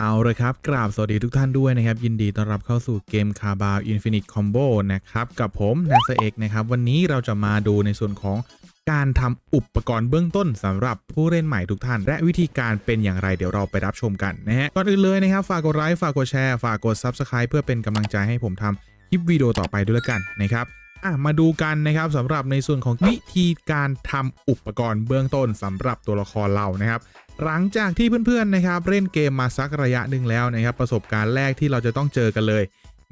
เอาเลยครับ กราบสวัสดีทุกท่านด้วยนะครับ ยินดีต้อนรับเข้าสู่เกมคาบาวอินฟินิตคอมโบนะครับ กับผมนัสเอกนะครับ วันนี้เราจะมาดูในส่วนของการทำอุปกรณ์เบื้องต้นสำหรับผู้เล่นใหม่ทุกท่าน และวิธีการเป็นอย่างไรเดี๋ยวเราไปรับชมกันนะฮะก่อนอื่นเลยนะครับ ฝากกดไลค์ฝากกดแชร์ฝากกด Subscribe เพื่อเป็นกำลังใจให้ผมทำคลิปวิดีโอต่อไปด้วยละกันนะครับ อะมาดูกันนะครับสำหรับในส่วนของวิธีการทำอุปกรณ์เบื้องต้นสำหรับตัวละครเรานะครับ หลังจากที่เพื่อนๆนะครับเล่นเกมมาสักระยะหนึ่งแล้วนะครับ ประสบการณ์แรกที่เราจะต้องเจอกันเลย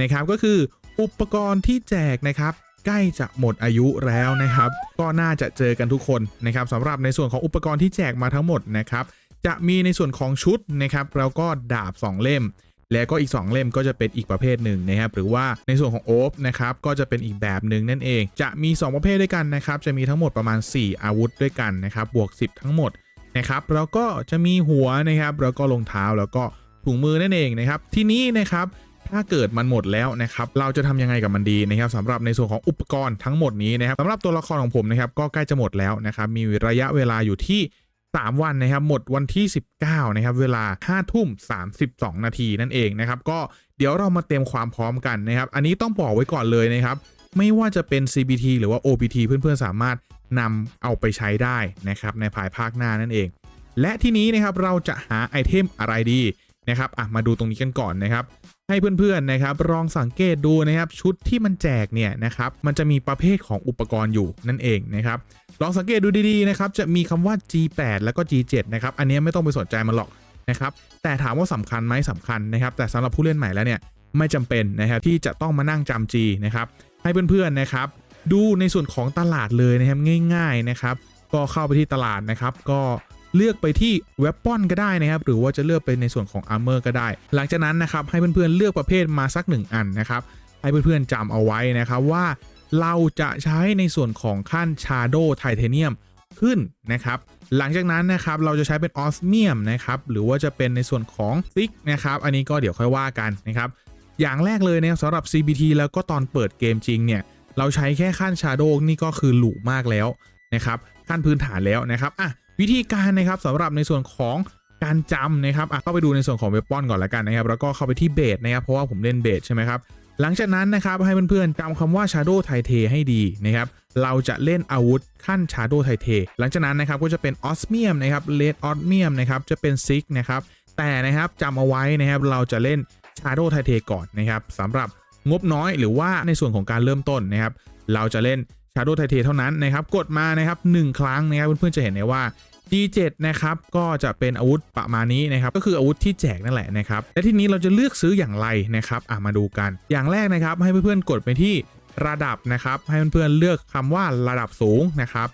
นะครับ ก็คืออุปกรณ์ที่แจกนะครับ ใกล้จะหมดอายุแล้วนะครับ ก็น่าจะเจอกันทุกคนนะครับสำหรับในส่วนของอุปกรณ์ที่แจกมาทั้งหมดนะครับ จะมีในส่วนของชุดนะครับแล้วก็ดาบ 2 เล่ม แล้วก็อีก 2 เล่มก็จะเป็นอีกประเภทหนึ่งนะครับหรือว่าในส่วนของโอ๊บนะครับก็จะเป็นอีกแบบหนึ่งนั่นเอง จะมี 2 ประเภทด้วยกันนะครับจะมีทั้งหมดประมาณ 4 อาวุธด้วยกันนะครับบวก 10 ทั้งหมดนะครับแล้วก็จะมีหัวนะครับแล้วก็รองเท้าแล้วก็ถุงมือนั่นเองนะครับทีนี้นะครับถ้าเกิดมันหมดแล้วนะครับ เราจะทำยังไงกับมันดีนะครับสำหรับในส่วนของอุปกรณ์ทั้งหมดนี้นะครับสำหรับตัวละครของผมนะครับ ก็ใกล้จะหมดแล้วนะครับ มีระยะเวลาอยู่ที่ 3 วันนะครับหมดวันที่ 19นะครับเวลา5ทุ่ม 32 นาทีนั่นเองนะครับก็เดี๋ยวเรามาเตรียมความพร้อมกันนะครับ อันนี้ต้องบอกไว้ก่อนเลยนะครับ ไม่ว่าจะเป็น CBT หรือว่า OPT เพื่อนๆ สามารถนำเอาไปใช้ได้นะครับในภายภาคหน้านั่นเอง และที่นี้นะครับเราจะหาไอเทมอะไรดีนะครับอะมาดูตรงนี้กันก่อนนะครับ ให้เพื่อนๆนะครับลองสังเกตดูนะครับชุดที่มันแจกเนี่ยนะครับมันจะมีประเภทของอุปกรณ์อยู่นั่นเองนะครับลองสังเกตดูดีๆนะครับจะมีคำว่า G8 แล้วก็ G7 นะครับอันนี้ไม่ต้องไปสนใจมันหรอกนะครับแต่ถามว่าสำคัญไหมสำคัญนะครับแต่สำหรับผู้เล่นใหม่แล้วเนี่ยไม่จำเป็นนะครับที่จะต้องมานั่งจำ G นะครับให้เพื่อนๆนะครับดูในส่วนของตลาดเลยนะครับง่ายๆนะครับก็เข้าไปที่ตลาดนะครับ ก็ เลือกไปที่เวปอนก็ได้นะครับ หรือว่าจะเลือกไปในส่วนของอาร์เมอร์ก็ได้ หลังจากนั้นนะครับให้เพื่อนๆเลือกประเภทมาสัก 1 อันนะครับ ให้เพื่อนๆจำเอาไว้นะครับว่าเราจะใช้ในส่วนของขั้น Shadow Titanium ขึ้นนะครับ หลังจากนั้นนะครับเราจะใช้เป็นออสเมียมนะครับ หรือว่าจะเป็นในส่วนของซิกนะครับ อันนี้ก็เดี๋ยวค่อยว่ากันนะครับ อย่างแรกเลยนะครับสำหรับ CBT แล้วก็ตอนเปิดเกมจริงเนี่ย เราใช้แค่ขั้น Shadow นี่ก็คือหลูมากแล้วนะครับ ขั้นพื้นฐานแล้วนะครับอะ วิธีการนะครับสำหรับในส่วนของการจำนะครับอะเข้าไปดูในส่วนของเวปอนก่อนละกันนะครับ แล้วก็เข้าไปที่เบสนะครับ เพราะว่าผมเล่นเบสใช่ไหมครับ หลังจากนั้นนะครับให้เพื่อนๆจำคำว่า Shadow t i t a ให้ดีนะครับ เราจะเล่นอาวุธขั้น Shadow t i t a หลังจากนั้นนะครับก็จะเป็น Osmium นะครับ Red Osmium นะครับ จะเป็น Six นะครับ แต่นะครับจำเอาไว้นะครับ เราจะเล่น Shadow t i t a ก่อนนะครับสำหรับงบน้อยหรือว่าในส่วนของการเริ่มต้นนะครับ เราจะเล่น Shadow t i t a เท่านั้นนะครับกดมานะครับ1ครั้งนะครับเพื่อนๆจะเห็นได้ว่า D7 นะครับก็จะเป็นอาวุธประมาณนี้นะครับก็คืออาวุธที่แจกนั่นแหละนะครับและทีนี้เราจะเลือกซื้ออย่างไรนะครับอะมาดูกัน อย่างแรกนะครับให้เพื่อนๆกดไปที่ระดับนะครับให้เพื่อนๆเลือกคำว่าระดับสูงนะครับ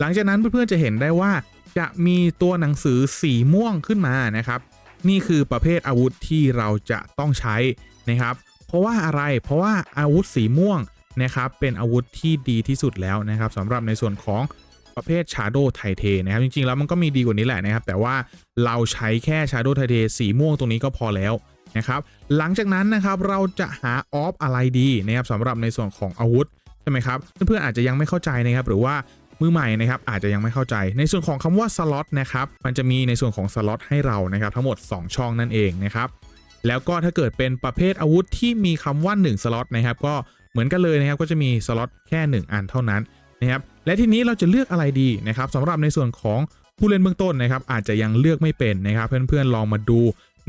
หลังจากนั้นเพื่อนๆจะเห็นได้ว่า จะมีตัวหนังสือสีม่วงขึ้นมานะครับนี่คือประเภทอาวุธที่เราจะต้องใช้นะครับเพราะว่าอะไรเพราะว่าอาวุธสีม่วง นะครับเป็นอาวุธที่ดีที่สุดแล้วนะครับสำหรับในส่วนของประเภท Shadow t i t a นะครับจริงๆแล้วมันก็มีดีกว่านี้แหละนะครับ แต่ว่าเราใช้แค่ Shadow t i t a สีม่วงตรงนี้ก็พอแล้วนะครับหลังจากนั้นนะครับเราจะหาออฟอะไรดีนะครับสำหรับในส่วนของอาวุธใช่ไหมครับเพื่อนๆอาจจะยังไม่เข้าใจนะครับหรือว่ามือใหม่นะครับอาจจะยังไม่เข้าใจ ในส่วนของคำว่าสล็อตนะครับมันจะมีในส่วนของสล็อตให้เรานะครับทั้งหมด 2 ช่องนั่นเองนะครับแล้วก็ถ้าเกิดเป็นประเภทอาวุธที่มีคำว่า 1 สล็อตนะครับก็ เหมือนกันเลยนะครับก็จะมีสล็อตแค่ 1 อันเท่านั้นนะครับและทีนี้เราจะเลือกอะไรดีนะครับสำหรับในส่วนของผู้เล่นเบื้องต้นนะครับอาจจะยังเลือกไม่เป็นนะครับเพื่อนๆลองมาดู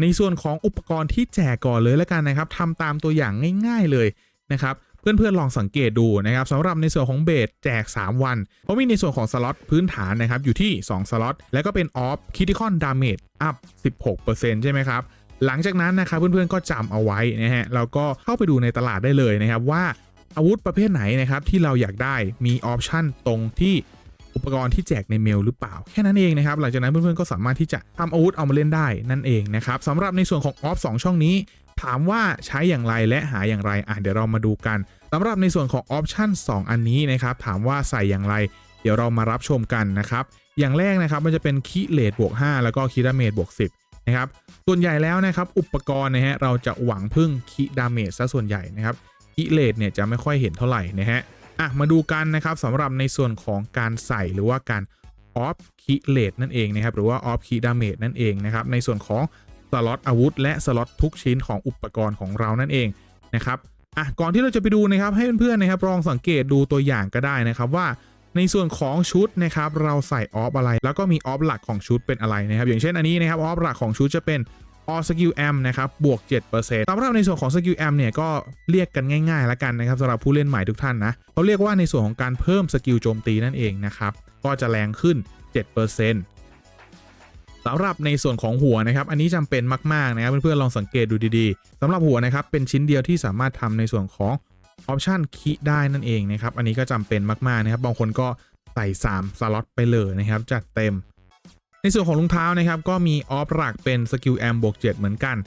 ในส่วนของอุปกรณ์ที่แจกก่อนเลยแล้วกันนะครับทำตามตัวอย่างง่าย ๆเลยนะครับเพื่อนๆลองสังเกตดูนะครับสำหรับในส่วนของเบสแจก 3 วัน เพราะมีในส่วนของสล็อตพื้นฐานนะครับอยู่ที่ 2 สล็อตแล้วก็เป็นออฟคิติคอนดาเมจอัพ 16%ใช่ไหมครับ หลังจากนั้นนะครับเพื่อนๆก็จำเอาไว้นะฮะแล้วก็เข้าไปดูในตลาดได้เลยนะครับว่าอาวุธประเภทไหนนะครับที่เราอยากได้มีออปชันตรงที่อุปกรณ์ที่แจกในเมลหรือเปล่า แค่นั้นเองนะครับ หลังจากนั้นเพื่อนๆก็สามารถที่จะทำอาวุธเอามาเล่นได้นั่นเองนะครับสำหรับในส่วนของออฟ2ช่องนี้ ถามว่าใช้อย่างไรและหาอย่างไรอะเดี๋ยวเรามาดูกันสำหรับในส่วนของออปชัน2อันนี้นะครับถามว่าใส่อย่างไร เดี๋ยวเรามารับชมกันนะครับอย่างแรกนะครับมันจะเป็นคีเลดบวก5แล้วก็คีดาเมจบวก10นะครับ ส่วนใหญ่แล้วนะครับอุปกรณ์นะฮะเราจะหวังพึ่งคีดาเมจซะส่วนใหญ่นะครับกิเลสเนี่ยจะไม่ค่อยเห็นเท่าไหร่นะฮะอะมาดูกันนะครับสำหรับในส่วนของการใส่หรือว่าการออฟคิเลตนั่นเองนะครับหรือว่าออฟคิดาเมจนั่นเองนะครับในส่วนของสล็อตอาวุธ และสล็อตทุกชิ้นของอุปกรณ์ของเรานั่นเองนะครับอะก่อนที่เราจะไปดูนะครับให้เพื่อนๆนะครับลองสังเกตดูตัวอย่างก็ได้นะครับว่า ในส่วนของชุดนะครับเราใส่ออฟอะไร แล้วก็มีออฟหลักของชุดเป็นอะไรนะครับอย่างเช่นอันนี้นะครับออฟหลักของชุดจะเป็น all skill am นะครับบวก 7%สำหรับในส่วนของ skill am เนี่ยก็เรียกกันง่ายๆแล้วกันนะครับสำหรับผู้เล่นใหม่ทุกท่านนะเขาเรียกว่าในส่วนของการเพิ่มสกิลโจมตีนั่นเองนะครับก็จะแรงขึ้น 7%สำหรับในส่วนของหัวนะครับ อันนี้จำเป็นมาก ๆ นะครับเพื่อนๆลองสังเกตดูดีๆสำหรับหัวนะครับเป็นชิ้นเดียวที่สามารถทำในส่วนของ ออปชันคีได้นั่นเองนะครับ อันนี้ก็จำเป็นมากๆนะครับ บางคนก็ใส่ 3 สล็อตไปเลยนะครับ จัดเต็ม ในส่วนของรองเท้านะครับ ก็มีออฟหลักเป็นสกิลแอมบวก7เหมือนกัน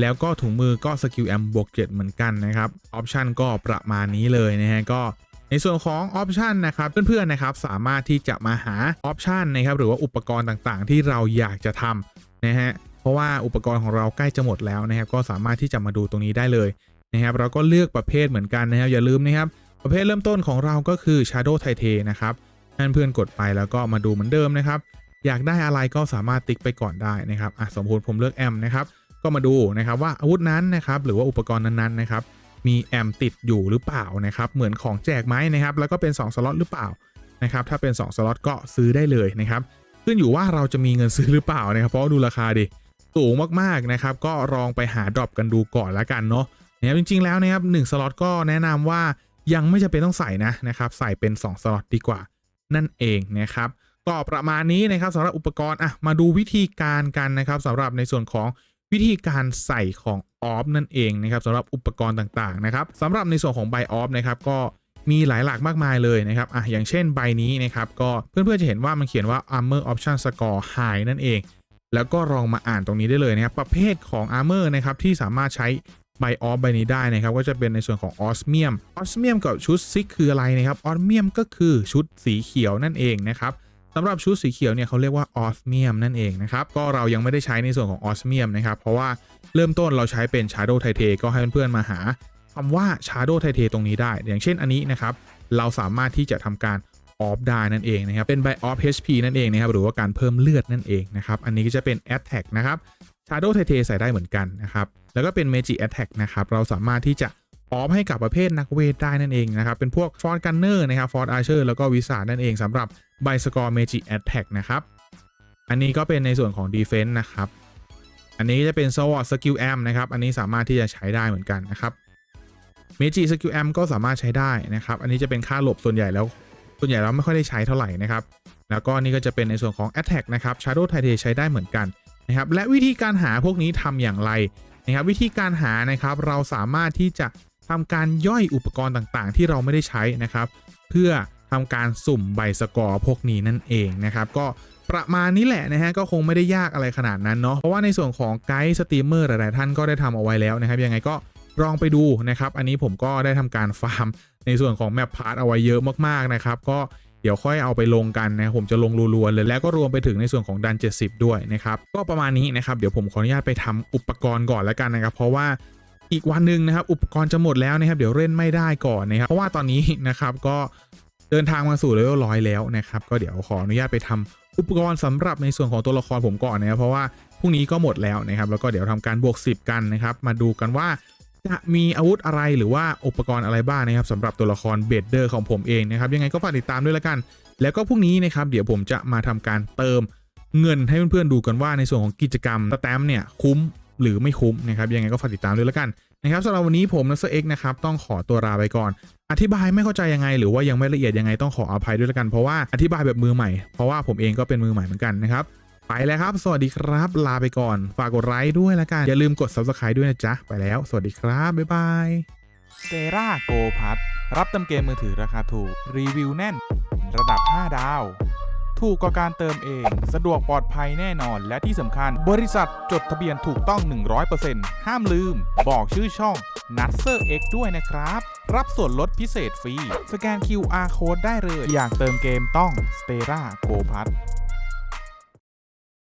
แล้วก็ถุงมือก็สกิลแอมบวก7เหมือนกันนะครับ ออปชันก็ประมาณนี้เลยนะฮะก็ในส่วนของออปชันนะครับเพื่อนๆนะครับสามารถที่จะมาหาออปชันนะครับหรือว่าอุปกรณ์ต่างๆ ที่เราอยากจะทำนะฮะเพราะว่าอุปกรณ์ของเราใกล้จะหมดแล้วนะครับ ก็สามารถที่จะมาดูตรงนี้ได้เลย นะครับเราก็เลือกประเภทเหมือนกันนะครับ อย่าลืมนะครับ ประเภทเริ่มต้นของเราก็คือ Shadow t i t a นะครับให้เพื่อนกดไปแล้วก็มาดูเหมือนเดิมนะครับ อยากได้อะไรก็สามารถติ๊กไปก่อนได้นะครับอะสมมติผมเลือกแอมนะครับก็มาดูนะครับว่าอาวุธนั้นนะครับหรือว่าอุปกรณ์นั้นๆนะครับมีแอมติดอยู่หรือเปล่านะครับเหมือนของแจกไหมนะครับแล้วก็เป็น 2 สล็อตหรือเปล่านะครับถ้าเป็น 2 สล็อตก็ซื้อได้เลยนะครับขึ้นอยู่ว่าเราจะมีเงินซื้อหรือเปล่านะครับเพราะดูราคาดิสูงมากๆนะครับก็ลองไปหาดรอปกันดูก่อนละกันเนาะ นะครับจริงๆแล้วนะครับหนึ่งสล็อตก็แนะนำว่ายังไม่จำเป็นต้องใส่นะนะครับใส่เป็น 2 สล็อตดีกว่า นั่นเองนะครับก็ประมาณนี้นะครับสำหรับอุปกรณ์อะมาดูวิธีการกันนะครับสำหรับในส่วนของวิธีการใส่ของออฟนั่นเองนะครับสำหรับอุปกรณ์ต่างๆนะครับสำหรับในส่วนของใบออฟนะครับก็มีหลายหลากมากมายเลยนะครับอะอย่างเช่นใบนี้นะครับก็เพื่อนๆจะเห็นว่ามันเขียนว่า armor option score high นั่นเอง แล้วก็ลองมาอ่านตรงนี้ได้เลยนะครับประเภทของ armor นะครับที่สามารถใช้ ใบออฟใบนี้ได้นะครับก็จะเป็นในส่วนของออสเมียมออสเมียมกับชุดซิกคืออะไรนะครับออสเมียมก็คือชุดสีเขียวนั่นเองนะครับสำหรับชุดสีเขียวเนี่ยเขาเรียกว่าออสเมียมนั่นเองนะครับก็เรายังไม่ได้ใช้ในส่วนของออสเมียมนะครับเพราะว่าเริ่มต้นเราใช้เป็น Shadow t i t a ก็ให้เพื่อนๆมาหาคำว่า Shadow t i t a ตรงนี้ได้ อย่างเช่นอันนี้นะครับเราสามารถที่จะทำการออฟได้นั่นเองนะครับเป็น by off HP นั่นเองนะครับหรือว่าการเพิ่มเลือดนั่นเองนะครับอันนี้ก็จะเป็น attack นะครับ Shadow t i t a ใส่ได้เหมือนกันนะครับ แล้วก็เป็น Magic Attack นะครับ เราสามารถที่จะออฟให้กับประเภทนักเวทได้นั่นเองนะครับ เป็นพวก f o r ์ Gunner นะครับ f o r ์ Archer แล้วก็วิสานั่นเองสำหรับ by Score Magic Attack นะครับ อันนี้ก็เป็นในส่วนของ Defense นะครับ อันนี้จะเป็น Sword Skill Am นะครับ อันนี้สามารถที่จะใช้ได้เหมือนกันนะครับ Magic Skill Am ก็สามารถใช้ได้นะครับ อันนี้จะเป็นค่าหลบส่วนใหญ่แล้ว ส่วนใหญ่เราไม่ค่อยได้ใช้เท่าไหร่นะครับ แล้วก็นี่ก็จะเป็นในส่วนของ Attack นะครับ Shadow t i t a ใช้ได้เหมือนกันนะครับ และวิธีการหาพวกนี้ทำอย่างไร นะครับวิธีการหานะครับเราสามารถที่จะทำการย่อยอุปกรณ์ต่างๆ ที่เราไม่ได้ใช้นะครับ เพื่อทำการสุ่มใบสกอร์พวกนี้นั่นเองนะครับ ก็ประมาณนี้แหละนะฮะก็คงไม่ได้ยากอะไรขนาดนั้นเนาะเพราะว่าในส่วนของไกด์สตรีมเมอร์หลายๆท่านก็ได้ทำเอาไว้แล้วนะครับ ยังไงก็ลองไปดูนะครับ อันนี้ผมก็ได้ทำการฟาร์ม ในส่วนของแมปพาร์ทเอาไว้เยอะมากๆนะครับ ก็ เดี๋ยวค่อยเอาไปลงกันนะผมจะลงรัวๆเลยแล้วก็รวมไปถึงในส่วนของดัน 70 ด้วยนะครับก็ประมาณนี้นะครับเดี๋ยวผมขออนุญาตไปทำอุปกรณ์ก่อนแล้วกันนะครับ เพราะว่าอีกวันหนึ่งนะครับอุปกรณ์จะหมดแล้วนะครับ เดี๋ยวเล่นไม่ได้ก่อนนะครับเพราะว่าตอนนี้นะครับก็เดินทางมาสู่เลเวลร้อยแล้วนะครับก็เดี๋ยวขออนุญาตไปทำอุปกรณ์สำหรับในส่วนของตัวละครผมก่อนนะครับเพราะว่าพรุ่งนี้ก็หมดแล้วนะครับ แล้วก็เดี๋ยวทำการบวก 10 กันนะครับ มาดูกันว่า จะมีอาวุธอะไรหรือว่าอุปกรณ์อะไรบ้างนะครับสำหรับตัวละครเบดเดอร์ของผมเองนะครับ ยังไงก็ฝากติดตามด้วยละกัน แล้วก็พรุ่งนี้นะครับ เดี๋ยวผมจะมาทำการเติมเงินให้เพื่อนๆดูกันว่าในส่วนของกิจกรรมสแตมเนี่ยคุ้มหรือไม่คุ้มนะครับ ยังไงก็ฝากติดตามด้วยละกันนะครับสำหรับวันนี้ผมนัสเอ็กนะครับต้องขอตัวลาไปก่อน อธิบายไม่เข้าใจยังไง หรือว่ายังไม่ละเอียดยังไงต้องขออภัยด้วยละกันเพราะว่าอธิบายแบบมือใหม่เพราะว่าผมเองก็เป็นมือใหม่เหมือนกันนะครับ ไปแล้วครับ สวัสดีครับ ลาไปก่อน ฝากกดไลค์ด้วยละกัน อย่าลืมกด subscribe ด้วยนะจ๊ะ ไปแล้ว สวัสดีครับ บ๊ายบายเซราโกพัทรับเติมเกมมือถือราคาถูก รีวิวแน่น ระดับ 5 ดาว ถูกกว่าการเติมเอง สะดวกปลอดภัยแน่นอน และที่สำคัญ บริษัทจดทะเบียนถูกต้อง 100%ห้ามลืม บอกชื่อช่อง n u t s e r X ด้วยนะครับ รับส่วนลดพิเศษฟรี สแกน QR Code ได้เลย อยากเติมเกมต้อง s t e r a Go p a t